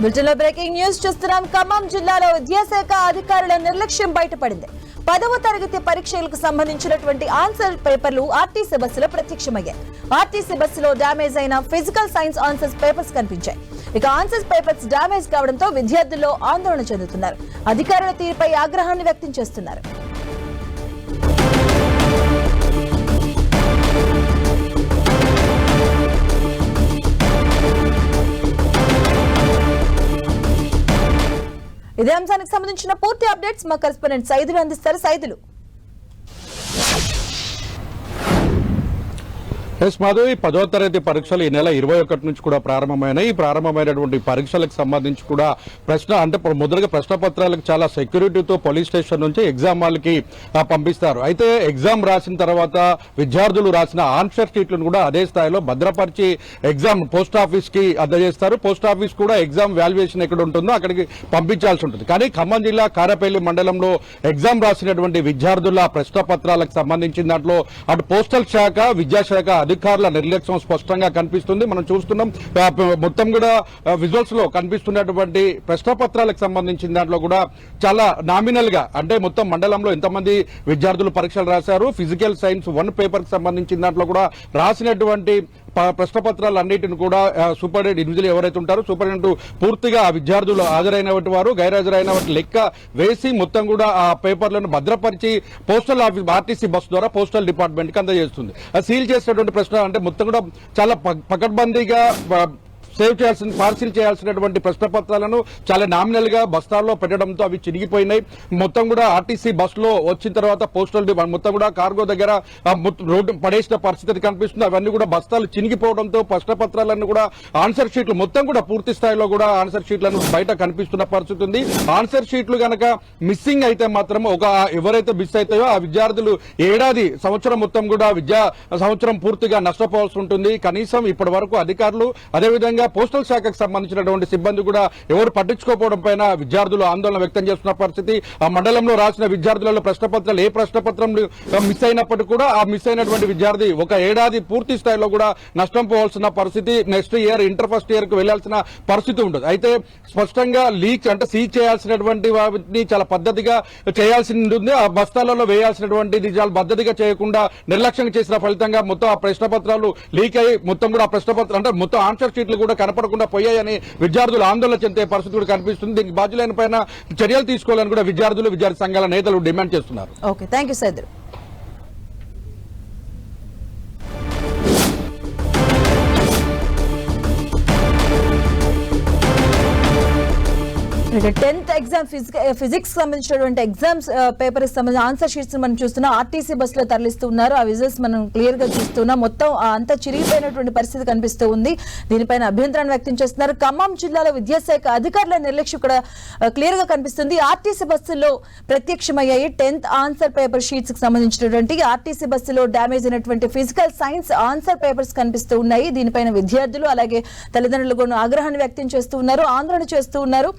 బులెటిన్లో breaking news చూస్తున్నాం. ఖమ్మం జిల్లాలో విద్యాశాఖ అధికారుల నిర్లక్ష్యం బయటపడింది. పదవ తరగతి పరీక్షలకు సంబంధించినటువంటి ఆన్సర్ పేపర్లు ఆర్టీసీ బస్సులో ప్రత్యక్షమయ్యాయి. ఆర్టీసీ బస్సులో డ్యామేజ్ అయిన ఫిజికల్ సైన్స్ ఆన్సర్స్ పేపర్స్ కనిపించాయి. ఇక ఆన్సర్స్ పేపర్స్ డ్యామేజ్ కావడంతో విద్యార్థుల్లో ఆందోళన చెందుతున్నారు. అధికారుల తీరుపై ఆగ్రహాన్ని వ్యక్తం చేస్తున్నారు. ఇదే అంశానికి సంబంధించిన పూర్తి అప్డేట్స్ మా కరెస్పాండెంట్ సైదులు అందిస్తారు. సైదులు. ఎస్ మాధవి పదో తరగతి పరీక్షలు ఈ నెల ఇరవై ఒకటి నుంచి కూడా ప్రారంభమైనాయి. ఈ ప్రారంభమైనటువంటి పరీక్షలకు సంబంధించి కూడా ప్రశ్న అంటే ముద్రగా మొదలుగా ప్రశ్న పత్రాలకు చాలా సెక్యూరిటీతో పోలీస్ స్టేషన్ నుంచి ఎగ్జామ్ వాళ్ళకి పంపిస్తారు. అయితే ఎగ్జామ్ రాసిన తర్వాత విద్యార్థులు రాసిన ఆన్సర్ షీట్లను కూడా అదే స్థాయిలో భద్రపరిచి ఎగ్జామ్ పోస్ట్ ఆఫీస్కి అందజేస్తారు. పోస్ట్ ఆఫీస్ కూడా ఎగ్జామ్ వాల్యుయేషన్ ఎక్కడ ఉంటుందో అక్కడికి పంపించాల్సి ఉంటుంది. కానీ ఖమ్మం జిల్లా కారపల్లి మండలంలో ఎగ్జామ్ రాసినటువంటి విద్యార్థుల ప్రశ్న పత్రాలకు సంబంధించిన దాంట్లో అటు పోస్టల్ శాఖ విద్యాశాఖ అధికారుల నిర్లక్ష్యం స్పష్టంగా కనిపిస్తుంది. మనం చూస్తున్నాం మొత్తం కూడా విజువల్స్లో కనిపిస్తున్నటువంటి ప్రశ్న పత్రాలకు సంబంధించిన దాంట్లో కూడా చాలా నామినల్గా అంటే మొత్తం మండలంలో ఎంతమంది విద్యార్థులు పరీక్షలు రాశారు ఫిజికల్ సైన్స్ వన్ పేపర్కి సంబంధించిన దాంట్లో కూడా రాసినటువంటి ప్రశ్న పత్రాలు అన్నిటిని కూడా సూపరింటెండెంట్ ఇండివిజువల్ ఎవరైతే ఉంటారో సూపరింటెండెంట్ పూర్తిగా ఆ విద్యార్థులు హాజరైన వారు గైరాజరైన వాటి లెక్క వేసి మొత్తం కూడా ఆ పేపర్లను భద్రపరిచి పోస్టల్ ఆఫీస్ ఆర్టీసీ బస్సు ద్వారా పోస్టల్ డిపార్ట్మెంట్కి అందజేస్తుంది. సీల్ చేసినటువంటి ప్రశ్న అంటే మొత్తం కూడా చాలా ప- పకడ్బందీగా సేవ్ చేయాల్సిన పార్సిల్ చేయాల్సినటువంటి ప్రశ్న పత్రాలను చాలా నామినల్గా బస్తాల్లో పెట్టడంతో అవి చిరిగిపోయినాయి మొత్తం కూడా ఆర్టీసీ బస్సులో వచ్చిన తర్వాత పోస్టల్ మొత్తం కూడా కార్గో దగ్గర రోడ్డు పడేసిన పరిస్థితి కనిపిస్తుంది. అవన్నీ కూడా బస్తాలు చినిగిపోవడంతో ప్రశ్న పత్రాలను కూడా ఆన్సర్ షీట్లు మొత్తం కూడా పూర్తి స్థాయిలో కూడా ఆన్సర్ షీట్లను బయట కనిపిస్తున్న పరిస్థితి ఉంది. ఆన్సర్ షీట్లు గనక మిస్సింగ్ అయితే మాత్రం ఒక ఎవరైతే మిస్ అవుతాయో ఆ విద్యార్థులు ఏడాది సంవత్సరం మొత్తం కూడా విద్యా సంవత్సరం పూర్తిగా నష్టపోవాల్సి ఉంటుంది. కనీసం ఇప్పటి వరకు అధికారులు అదేవిధంగా పోస్టల్ శాఖకు సంబంధించినటువంటి సిబ్బంది కూడా ఎవరు పట్టించుకోకపోవడం పైన విద్యార్థులు ఆందోళన వ్యక్తం చేస్తున్న పరిస్థితి. ఆ మండలంలో రాసిన విద్యార్థులలో ప్రశ్న పత్రాలు ఏ ప్రశ్న పత్రం మిస్ అయినప్పటికీ కూడా ఆ మిస్ అయినటువంటి విద్యార్థి ఒక ఏడాది పూర్తి స్థాయిలో కూడా నష్టం పోవాల్సిన పరిస్థితి నెక్స్ట్ ఇయర్ ఇంటర్ ఫస్ట్ ఇయర్కు వెళ్ళాల్సిన పరిస్థితి ఉండదు. అయితే స్పష్టంగా లీక్ అంటే సీజ్ చేయాల్సినటువంటి వాటిని చాలా పద్ధతిగా చేయాల్సి ఉంటుంది ఆ బస్తాలలో వేయాల్సినటువంటిది చాలా పద్ధతిగా చేయకుండా నిర్లక్ష్యం చేసిన ఫలితంగా మొత్తం ఆ ప్రశ్న పత్రాలు లీక్ అయ్యి మొత్తం కూడా ఆ ప్రశ్న అంటే మొత్తం ఆన్సర్ షీట్లు కూడా కనపడకుండా పోయాయని విద్యార్థులు ఆందోళన చెందే పరిస్థితి కూడా కనిపిస్తుంది. దీనికి బాధ్యులైన పైన చర్యలు తీసుకోవాలని కూడా విద్యార్థులు విద్యార్థి సంఘాల నేతలు డిమాండ్ చేస్తున్నారు. Okay thank you tenth exam physics సంబంధించినటువంటి ఎగ్జామ్స్ పేపర్ సంబంధించిన ఆన్సర్ షీట్స్ మనం చూస్తున్నాం ఆర్టీసీ బస్సులో తరలిస్తున్నారు. ఆ విజువల్స్ మనం క్లియర్గా చూస్తున్నాం మొత్తం అంత అంతా చిరిగిపోయినటువంటి పరిస్థితి కనిపిస్తూ ఉంది. దీనిపైన అభ్యంతరాన్ని వ్యక్తం చేస్తున్నారు. ఖమ్మం జిల్లాలో విద్యాశాఖ అధికారుల నిర్లక్ష్యం కూడా eh, క్లియర్గా కనిపిస్తుంది. ఆర్టీసీ బస్సుల్లో ప్రత్యక్షమయ్యాయి. టెన్త్ ఆన్సర్ పేపర్ షీట్స్కి సంబంధించినటువంటి ఆర్టీసీ బస్సులో డ్యామేజ్ అయినటువంటి ఫిజికల్ సైన్స్ ఆన్సర్ పేపర్స్ కనిపిస్తూ ఉన్నాయి. దీనిపైన విద్యార్థులు అలాగే తల్లిదండ్రులు కూడా ఆగ్రహాన్ని వ్యక్తం చేస్తూ ఉన్నారు ఆందోళన చేస్తూ ఉన్నారు.